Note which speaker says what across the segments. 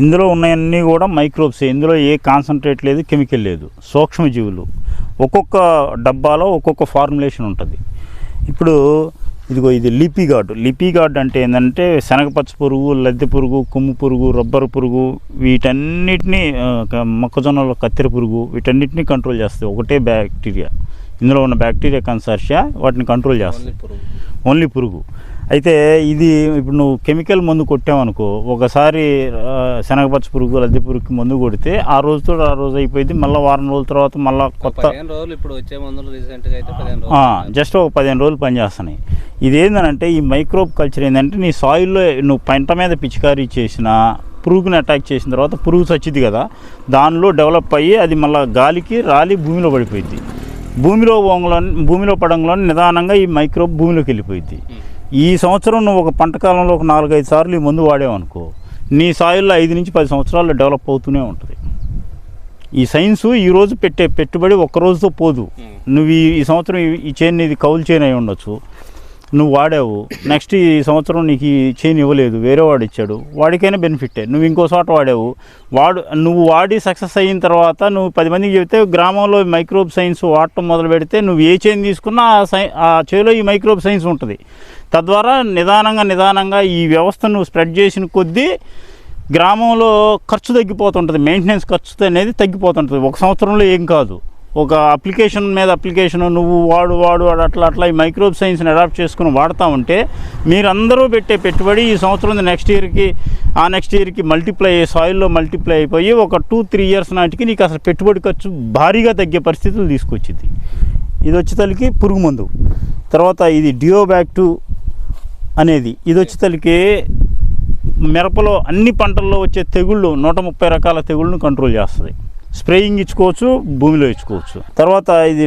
Speaker 1: ఇందులో ఉన్నాయన్నీ కూడా మైక్రోబ్స్. ఇందులో ఏ కాన్సన్ట్రేట్ లేదు కెమికల్ లేదు. సూక్ష్మజీవులు. ఒక్కొక్క డబ్బాలో ఒక్కొక్క ఫార్ములేషన్ ఉంటుంది. ఇప్పుడు ఇదిగో ఇది లిపి గార్డ్. లిపి గార్డ్ అంటే ఏంటంటే శనగపచ్చ పురుగు లద్దె పురుగు కొమ్ము పురుగు రబ్బరు పురుగు వీటన్నిటిని మొక్కజొన్నలో కత్తెర పురుగు వీటన్నిటిని కంట్రోల్ చేస్తుంది ఒకటే బ్యాక్టీరియా. ఇందులో ఉన్న బ్యాక్టీరియా కన్సార్షియా వాటిని కంట్రోల్ చేస్తుంది
Speaker 2: ఓన్లీ పురుగు.
Speaker 1: అయితే ఇది ఇప్పుడు నువ్వు కెమికల్ మందు కొట్టావనుకో ఒకసారి శనగపచ్చ పురుగు లద్దె పురుగుకి మందు కొడితే ఆ రోజుతో ఆ రోజు అయిపోయింది. మళ్ళీ వారం రోజుల తర్వాత మళ్ళీ కొత్త
Speaker 2: రోజులు ఇప్పుడు వచ్చే మందులు రీసెంట్గా అయితే
Speaker 1: జస్ట్ ఒక పదిహేను రోజులు పనిచేస్తున్నాయి. ఇది ఏంటంటే ఈ మైక్రోబ్ కల్చర్ ఏంటంటే నీ సాయిల్లో నువ్వు పంట మీద పిచికారీ చేసిన పురుగుని అటాక్ చేసిన తర్వాత పురుగు చచ్చిద్ది కదా దానిలో డెవలప్ అయ్యి అది మళ్ళీ గాలికి రాలి భూమిలో పడిపోయింది భూమిలో భూమిలో పడంలో నిదానంగా ఈ మైక్రోబ్ భూమిలోకి వెళ్ళిపోయింది ఈ సంవత్సరం నువ్వు ఒక పంట కాలంలో ఒక నాలుగైదు సార్లు ఈ మందు వాడావనుకో నీ సాయిల్లో ఐదు నుంచి పది సంవత్సరాల్లో డెవలప్ అవుతూనే ఉంటుంది. ఈ సైన్సు ఈ రోజు పెట్టే పెట్టుబడి ఒక్క రోజుతో పోదు. నువ్వు ఈ సంవత్సరం ఈ- ఈ చైన్ ఇది కౌలు చైన్ అయి ఉండొచ్చు. నువ్వు వాడావు. నెక్స్ట్ ఈ సంవత్సరం నీకు ఈ చైన్ ఇవ్వలేదు. వేరే వాడు ఇచ్చాడు. వాడికైనా బెనిఫిటే నువ్వు ఇంకో చోట వాడావు. వాడు నువ్వు వాడి సక్సెస్ అయిన తర్వాత నువ్వు పది మందికి చెబితే గ్రామంలో మైక్రోబ్ సైన్స్ వాడటం మొదలు పెడితే నువ్వు ఏ చైన్ తీసుకున్నా ఆ సై ఆ చేలో ఈ మైక్రోబ్ సైన్స్ ఉంటుంది. తద్వారా నిదానంగా నిదానంగా ఈ వ్యవస్థను నువ్వు స్ప్రెడ్ చేసిన కొద్దీ గ్రామంలో ఖర్చు తగ్గిపోతుంటుంది. మెయింటెనెన్స్ ఖర్చు అనేది తగ్గిపోతుంటుంది. ఒక సంవత్సరంలో ఏం కాదు. ఒక అప్లికేషన్ మీద అప్లికేషన్ నువ్వు వాడు వాడు వాడు అట్లా అట్లా ఈ మైక్రోబ్ సైన్స్ని అడాప్ట్ చేసుకుని వాడుతూ ఉంటే మీరందరూ పెట్టే పెట్టుబడి ఈ సంవత్సరం నెక్స్ట్ ఇయర్కి ఆ నెక్స్ట్ ఇయర్కి మల్టిప్లై అయ్యి సాయిల్లో మల్టిప్లై అయిపోయి ఒక టూ త్రీ ఇయర్స్ నాటికి నీకు అసలు పెట్టుబడి ఖర్చు భారీగా తగ్గే పరిస్థితులు తీసుకొచ్చింది. ఇది వచ్చేతలకి పురుగు మందు. తర్వాత ఇది డియోబ్యాక్టు అనేది. ఇది వచ్చేతలకి మిరపలో అన్ని పంటల్లో వచ్చే తెగుళ్ళు నూట ముప్పై రకాల తెగుళ్ళను కంట్రోల్ చేస్తుంది. స్ప్రేయింగ్ ఇచ్చుకోవచ్చు భూమిలో ఇచ్చుకోవచ్చు. తర్వాత ఇది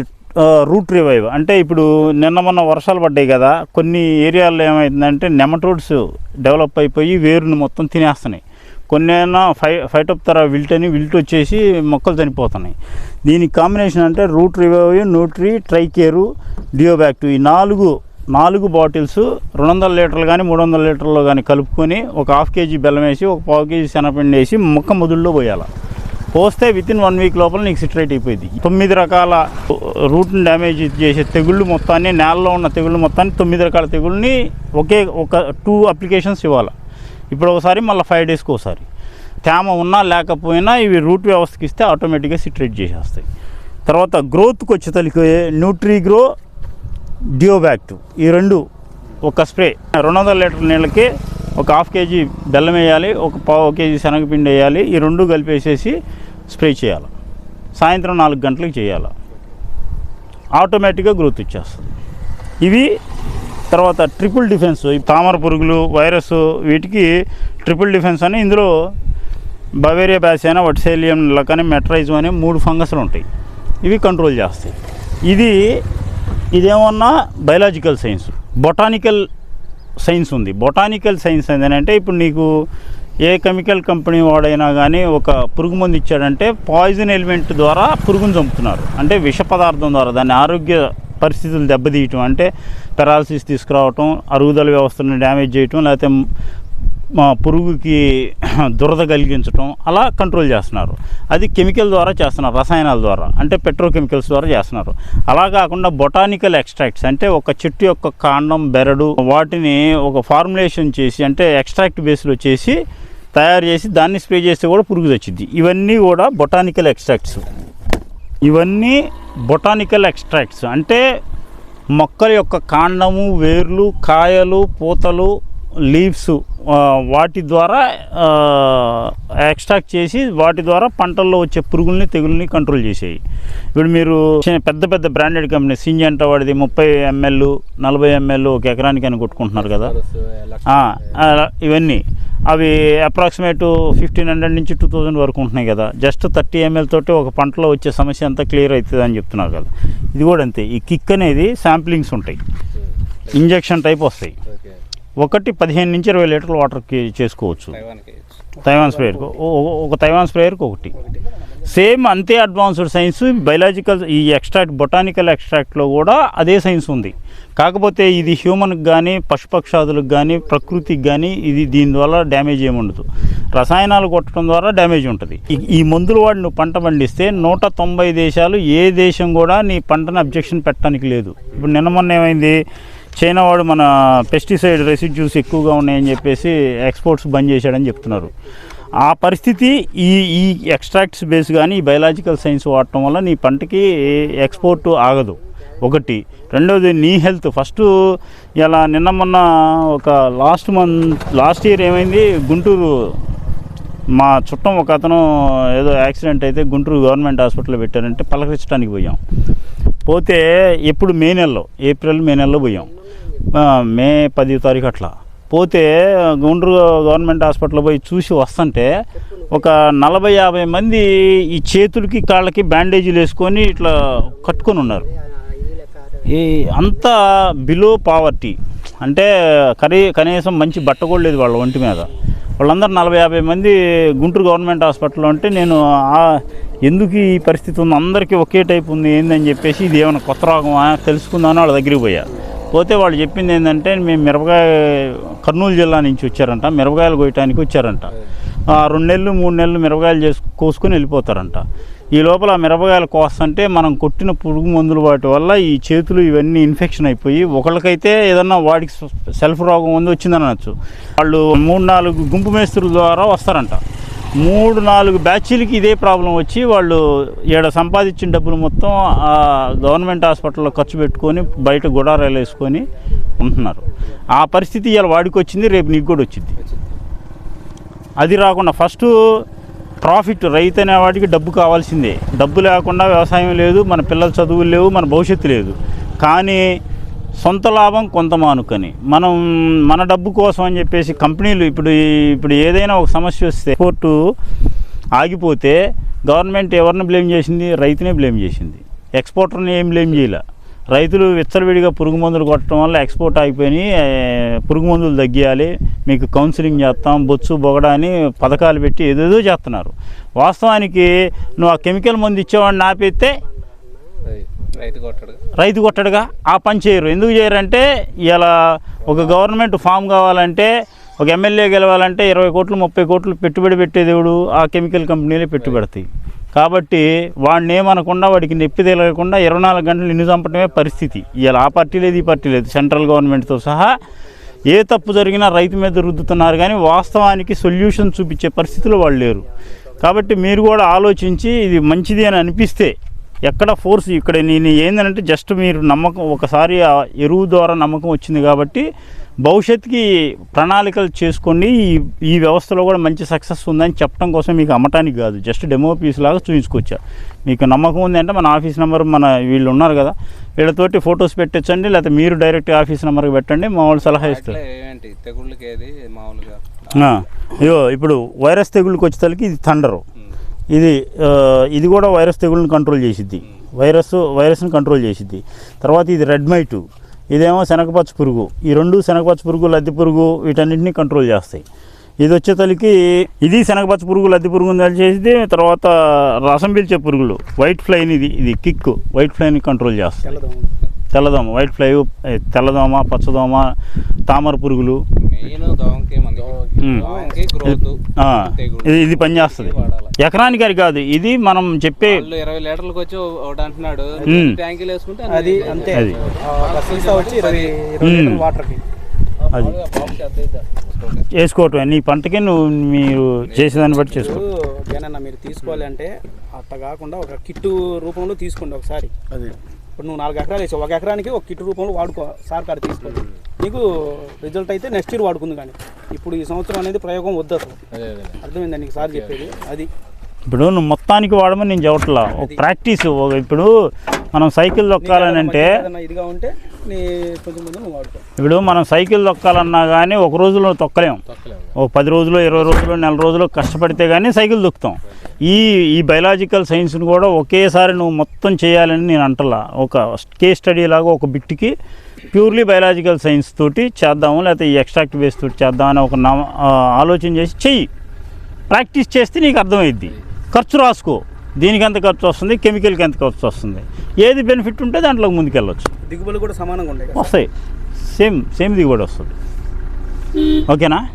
Speaker 1: రూట్ రివైవ్. అంటే ఇప్పుడు నిన్న మొన్న వర్షాలు పడ్డాయి కదా కొన్ని ఏరియాల్లో ఏమైందంటే నెమటోడ్స్ డెవలప్ అయిపోయి వేరుని మొత్తం తినేస్తున్నాయి. కొన్ని అయినా ఫై ఫైటోప్తరా విల్ట్ అని విల్ట్ వచ్చేసి మొక్కలు చనిపోతున్నాయి. దీనికి కాంబినేషన్ అంటే రూట్ రివైవ్ న్యూట్రీ ట్రైకేరు డియోబ్యాక్టు ఈ నాలుగు నాలుగు బాటిల్స్ రెండు వందల లీటర్లు కానీ మూడు వందల లీటర్లు కానీ కలుపుకొని ఒక హాఫ్ కేజీ బెల్లం వేసి ఒక పావు కేజీ శనగపిండి వేసి మొక్క మొదుల్లో పోయాలి. పోస్తే విత్ ఇన్ వన్ వీక్ లోపల నీకు సిట్రేట్ అయిపోయింది. తొమ్మిది రకాల uh, రూట్ని డ్యామేజ్ చేసే తెగుళ్ళు మొత్తాన్ని నేలలో ఉన్న తెగుళ్ళు మొత్తాన్ని తొమ్మిది రకాల తెగుళ్ళని ఒకే ఒక టూ అప్లికేషన్స్ ఇవ్వాలి. ఇప్పుడు ఒకసారి మళ్ళీ ఫైవ్ డేస్కి ఒకసారి. తేమ ఉన్నా లేకపోయినా ఇవి రూట్ వ్యవస్థకి ఇస్తే ఆటోమేటిక్గా సిట్రేట్ చేసేస్తాయి. తర్వాత గ్రోత్కి వచ్చేతలకి న్యూట్రీ గ్రో డియోబ్యాక్ట్ ఈ రెండు ఒక స్ప్రే రెండు వందల లీటర్ నీళ్ళకి ఒక హాఫ్ కేజీ బెల్లం వేయాలి ఒక పావు కేజీ శనగపిండి వేయాలి ఈ రెండు కలిపేసేసి స్ప్రే చేయాలి. సాయంత్రం నాలుగు గంటలకు చేయాలి. ఆటోమేటిక్గా గ్రోత్ ఇచ్చేస్తుంది ఇవి తర్వాత ట్రిపుల్ డిఫెన్స్ ఈ తామర పురుగులు వైరస్ వీటికి ట్రిపుల్ డిఫెన్స్ అని ఇందులో బవేరియా బ్యాసైనా వట్సేలియం లకని మెట్రైజం అనే మూడు ఫంగస్లు ఉంటాయి. ఇవి కంట్రోల్ చేస్తాయి. ఇది ఇదేమన్నా బయలాజికల్ సైన్స్ బొటానికల్ సైన్స్ ఉంది. బొటానికల్ సైన్స్ ఏంటంటే ఇప్పుడు నీకు ఏ కెమికల్ కంపెనీ వాడైనా కానీ ఒక పురుగు మందు ఇచ్చాడంటే పాయిజన్ ఎలిమెంట్ ద్వారా పురుగును చంపుతున్నారు. అంటే విష పదార్థం ద్వారా దాని ఆరోగ్య పరిస్థితులు దెబ్బతీయటం అంటే పెరాలసిస్ తీసుకురావటం అరుగుదల వ్యవస్థను డ్యామేజ్ చేయటం లేకపోతే మా పురుగుకి దురద కలిగించటం అలా కంట్రోల్ చేస్తున్నారు. అది కెమికల్ ద్వారా చేస్తున్నారు రసాయనాల ద్వారా. అంటే పెట్రోకెమికల్స్ ద్వారా చేస్తున్నారు. అలా కాకుండా బొటానికల్ ఎక్స్ట్రాక్ట్స్ అంటే ఒక చెట్టు యొక్క కాండం బెరడు వాటిని ఒక ఫార్ములేషన్ చేసి అంటే ఎక్స్ట్రాక్ట్ బేస్లో చేసి తయారు చేసి దాన్ని స్ప్రే చేస్తే కూడా పురుగు తెచ్చింది ఇవన్నీ కూడా బొటానికల్ ఎక్స్ట్రాక్ట్స్ ఇవన్నీ బొటానికల్ ఎక్స్ట్రాక్ట్స్ అంటే మొక్కల యొక్క కాండము వేర్లు కాయలు పూతలు లీవ్స్ వాటి ద్వారా ఎక్స్ట్రాక్ట్ చేసి వాటి ద్వారా పంటల్లో వచ్చే పురుగుల్ని తెగుల్ని కంట్రోల్ చేసేవి ఇప్పుడు మీరు పెద్ద పెద్ద బ్రాండెడ్ కంపెనీ సింజంట వాడిది ముప్పై ఎంఎల్ నలభై ఎంఎల్ ఒక ఎకరానికి అని కొట్టుకుంటున్నారు కదా. ఇవన్నీ. అవి అప్రాక్సిమేట్ ఫిఫ్టీన్ హండ్రెడ్ నుంచి టూ థౌజండ్ వరకు ఉంటున్నాయి కదా. జస్ట్ థర్టీ ఎంఎల్ తోటి ఒక పంటలో వచ్చే సమస్య అంతా క్లియర్ అవుతుంది అని చెప్తున్నారు కదా. ఇది కూడా అంతే. ఈ కిక్ అనేది శాంప్లింగ్స్ ఉంటాయి. ఇంజెక్షన్ టైప్ వస్తాయి. ఒకటి పదిహేను నుంచి ఇరవై లీటర్ల వాటర్కి చేసుకోవచ్చు. తైవాన్ స్ప్రేయర్కి ఒక తైవాన్ స్ప్రేయర్కి ఒకటి. సేమ్ అంతే అడ్వాన్స్డ్ సైన్స్ బయలాజికల్ ఈ ఎక్స్ట్రాక్ట్ బొటానికల్ ఎక్స్ట్రాక్ట్లో కూడా అదే సైన్స్ ఉంది. కాకపోతే ఇది హ్యూమన్కి కానీ పశుపక్షాదులకు కానీ ప్రకృతికి కానీ ఇది దీని వల్ల డ్యామేజ్ ఏమి ఉండదు. రసాయనాలు కొట్టడం ద్వారా డ్యామేజ్ ఉంటుంది. ఈ- ఈ మందులు వాడి నువ్వు పంట పండిస్తే నూట తొంభై దేశాలు ఏ దేశం కూడా నీ పంటను అబ్జెక్షన్ పెట్టడానికి లేదు. ఇప్పుడు నిన్న మొన్న ఏమైంది? చైనా వాడు మన పెస్టిసైడ్ రెసిడ్యూస్ ఎక్కువగా ఉన్నాయని చెప్పేసి ఎక్స్పోర్ట్స్ బంద్ చేశాడని చెప్తున్నారు. ఆ పరిస్థితి ఈ ఈ ఎక్స్ట్రాక్ట్స్ బేస్ కానీ ఈ బయలాజికల్ సైన్స్ వాడటం వల్ల నీ పంటకి ఎక్స్పోర్ట్ ఆగదు. ఒకటి. రెండవది నీ హెల్త్ ఫస్ట్ ఇలా నిన్న మొన్న ఒక లాస్ట్ మంత్ లాస్ట్ ఇయర్ ఏమైంది? గుంటూరు మా చుట్టం ఒక అతను ఏదో యాక్సిడెంట్ అయితే గుంటూరు గవర్నమెంట్ హాస్పిటల్లో పెట్టారంటే పలకరించడానికి పోయాం. పోతే ఎప్పుడు మే నెలలో ఏప్రిల్ మే నెలలో పోయాం. మే పది తారీఖు అట్లా. పోతే గుండ్రు గవర్నమెంట్ హాస్పిటల్ పోయి చూసి వస్తుంటే ఒక నలభై యాభై మంది ఈ చేతులకి కాళ్ళకి బ్యాండేజీలు వేసుకొని ఇట్లా కట్టుకొని ఉన్నారు. ఈ అంతా బిలో పావర్టీ. అంటే కరీ కనీసం మంచి బట్ట కూడా లేదు వాళ్ళ ఒంటి మీద. వాళ్ళందరూ నలభై యాభై మంది గుంటూరు గవర్నమెంట్ హాస్పిటల్లో అంటే నేను ఎందుకు ఈ పరిస్థితి ఉంది? అందరికీ ఒకే టైప్ ఉంది ఏందని చెప్పేసి ఇది ఏమైనా కొత్త రోగమా? తెలుసుకుందామని వాళ్ళ దగ్గరికి పోయా. పోతే వాళ్ళు చెప్పింది ఏంటంటే మేము మిరపకాయ కర్నూలు జిల్లా నుంచి వచ్చారంట మిరపకాయలు కోయటానికి వచ్చారంట. రెండు నెలలు మూడు నెలలు మిరపకాయలు చేసు కోసుకొని వెళ్ళిపోతారంట. ఈ లోపల ఆ మిరపకాయలు కోస్తుంటే మనం కొట్టిన పురుగు మందులు వాటి వల్ల ఈ చేతులు ఇవన్నీ ఇన్ఫెక్షన్ అయిపోయి ఒకళ్ళకైతే ఏదన్నా వాడికి సెల్ఫ్ రోగం ఉంది వచ్చిందనొచ్చు వాళ్ళు మూడు నాలుగు గుంపు మేస్త్రుల ద్వారా వస్తారంట. మూడు నాలుగు బ్యాచీలకి ఇదే ప్రాబ్లం వచ్చి వాళ్ళు ఈడ సంపాదించిన డబ్బులు మొత్తం ఆ గవర్నమెంట్ హాస్పిటల్లో ఖర్చు పెట్టుకొని బయట గుడారాలు వేసుకొని ఉంటున్నారు. ఆ పరిస్థితి ఇవాళ వాడికి వచ్చింది రేపు నీకు కూడా వచ్చింది. అది రాకుండా ఫస్ట్ ప్రాఫిట్ రైతు అనే వాడికి డబ్బు కావాల్సిందే. డబ్బు లేకుండా వ్యవసాయం లేదు మన పిల్లల చదువులు లేవు మన భవిష్యత్తు లేదు. కానీ సొంత లాభం కొంత మానుకొని. మనం మన డబ్బు కోసం అని చెప్పేసి కంపెనీలు ఇప్పుడు ఇప్పుడు ఏదైనా ఒక సమస్య వస్తే కోర్టు ఆగిపోతే గవర్నమెంట్ ఎవరిని బ్లేమ్ చేసింది? రైతునే బ్లేమ్ చేసింది. ఎక్స్పోర్టర్ని ఏం బ్లేమ్ చేయలే. రైతులు విచ్చలవిడిగా పురుగు మందులు కొట్టడం వల్ల ఎక్స్పోర్ట్ అయిపోయి పురుగు మందులు తగ్గియాలి మీకు కౌన్సిలింగ్ చేస్తాం బొచ్చు బొగడ అని పథకాలు పెట్టి ఏదేదో చేస్తున్నారు. వాస్తవానికి నువ్వు ఆ కెమికల్ మందు ఇచ్చేవాడిని ఆపేస్తే
Speaker 2: రైతు కొట్టడు
Speaker 1: రైతు కొట్టడుగా ఆ పని చేయరు. ఎందుకు చేయరంటే ఇలా ఒక గవర్నమెంట్ ఫామ్ కావాలంటే ఒక ఎమ్మెల్యే గెలవాలంటే ఇరవై కోట్లు ముప్పై కోట్లు పెట్టుబడి పెట్టేదేవుడు ఆ కెమికల్ కంపెనీలే పెట్టుబడతాయి. కాబట్టి వాడిని ఏమనకుండా వాడికి నొప్పి తెలగకుండా ఇరవై నాలుగు గంటలు ఇన్ని చంపడమే పరిస్థితి. ఇలా ఆ పార్టీ లేదు ఈ పార్టీ లేదు. సెంట్రల్ గవర్నమెంట్తో సహా ఏ తప్పు జరిగినా రైతు మీద రుద్దుతున్నారు కానీ వాస్తవానికి సొల్యూషన్ చూపించే పరిస్థితిలో వాళ్ళు లేరు. కాబట్టి మీరు కూడా ఆలోచించి ఇది మంచిది అని అనిపిస్తే ఎక్కడ ఫోర్స్ ఇక్కడ నేను ఏంటంటే జస్ట్ మీరు నమ్మకం ఒకసారి ఆ ఎరువు ద్వారా నమ్మకం వచ్చింది కాబట్టి భవిష్యత్తుకి ప్రణాళికలు చేసుకోండి ఈ ఈ వ్యవస్థలో కూడా మంచి సక్సెస్ ఉందని చెప్పడం కోసం మీకు అమ్మటానికి కాదు. జస్ట్ డెమో పీస్ లాగా చూపించుకొచ్చా. మీకు నమ్మకం ఉంది అంటే మన ఆఫీస్ నెంబర్ మన వీళ్ళు ఉన్నారు కదా వీళ్ళతోటి ఫొటోస్ పెట్టించండి లేకపోతే మీరు డైరెక్ట్ ఆఫీస్ నెంబర్కి పెట్టండి మా వాళ్ళు సలహా ఇస్తారు. ఇగో ఇప్పుడు వైరస్ తెగుళ్ళకి వచ్చేసరికి ఇది థండరు. ఇది ఇది కూడా వైరస్ తెగుళ్ళని కంట్రోల్ చేసిద్ది. వైరస్ వైరస్ని కంట్రోల్ చేసిద్ది. తర్వాత ఇది రెడ్ మైటు. ఇదేమో శనగపచ్చ పురుగు. ఈ రెండు శనగపచ్చ పురుగు లద్దె పురుగు వీటన్నిటిని కంట్రోల్ చేస్తాయి. ఇది వచ్చేతలకి ఇది శనగపచ్చ పురుగు లద్దె పురుగు చేసింది తర్వాత రసం పీల్చే పురుగులు. వైట్ ఫ్లైన్ ఇది ఇది కిక్ వైట్ ఫ్లైని కంట్రోల్ చేస్తాయి. తెల్లదోమ వైట్ ఫ్లై తెల్లదోమ పచ్చదోమ తామర పురుగులు.
Speaker 2: మెయిన్ దోమకి మనకి.
Speaker 1: ఉమ్.
Speaker 2: దోమకి గ్రోత్.
Speaker 1: ఆ, ఇది ఇది పనిచేస్తుంది ఎకరానికి అది కాదు ఇది మనం చెప్పే
Speaker 2: ఇరవై లీటర్లకు వచ్చి ఒకటి అంటున్నాడు. ట్యాంకీలు వేసుకుంటే
Speaker 3: అది అంతే.
Speaker 1: అది. వేసుకోవటం నీ పంటకి నువ్వు మీరు చేసేదాన్ని బట్టి చేసుకో.
Speaker 3: మీరు తీసుకోవాలి అంటే అట్ట కాకుండా ఒక కిట్టు రూపంలో తీసుకోండి ఒకసారి.
Speaker 4: అది.
Speaker 3: ఇప్పుడు నువ్వు నాలుగు ఎకరాలు వేసావు. ఒక ఎకరానికి ఒక కిట్టు రూపంలో వాడుకో సార్ కాడ తీసుకోండి నీకు రిజల్ట్ అయితే నెక్స్ట్ ఇయర్ వాడుకుంది కానీ. ఇప్పుడు ఈ సంవత్సరం అనేది ప్రయోగం వద్దు అసలు. అర్థమైందా నీకు సార్ చెప్పేది? అది.
Speaker 1: ఇప్పుడు నువ్వు మొత్తానికి వాడమని నేను చెప్పట్లా. ఒక ప్రాక్టీస్ ఇప్పుడు మనం సైకిల్ తొక్కాలని అంటే
Speaker 3: ఇదిగా ఉంటే
Speaker 1: ఇప్పుడు మనం సైకిల్ తొక్కాలన్నా కానీ ఒక రోజులో తొక్కలేం.
Speaker 2: తొక్కలేము.
Speaker 1: ఒక పది రోజులు ఇరవై రోజులు నెల రోజులు కష్టపడితే కానీ సైకిల్ దొక్కుతాం. ఈ ఈ బయలాజికల్ సైన్స్ని కూడా ఒకేసారి నువ్వు మొత్తం చేయాలని నేను అంటలా. ఒక కేస్ స్టడీ లాగా ఒక బిట్కి ప్యూర్లీ బయలాజికల్ సైన్స్ తోటి చేద్దాము లేకపోతే ఈ ఎక్స్ట్రాక్ట్ బేస్ తోటి చేద్దామని ఒక ఆలోచన చేసి చెయ్యి. ప్రాక్టీస్ చేస్తే నీకు అర్థమైద్ది. ఖర్చు రాసుకో. దీనికి ఎంత ఖర్చు వస్తుంది? కెమికల్కి ఎంత ఖర్చు వస్తుంది? ఏది బెనిఫిట్ ఉంటే దాంట్లోకి ముందుకెళ్ళొచ్చు.
Speaker 3: దిగుబడులు కూడా సమానంగా ఉంటాయి
Speaker 1: వస్తాయి. సేమ్ సేమ్ దిగుబడి వస్తుంది. ఓకేనా?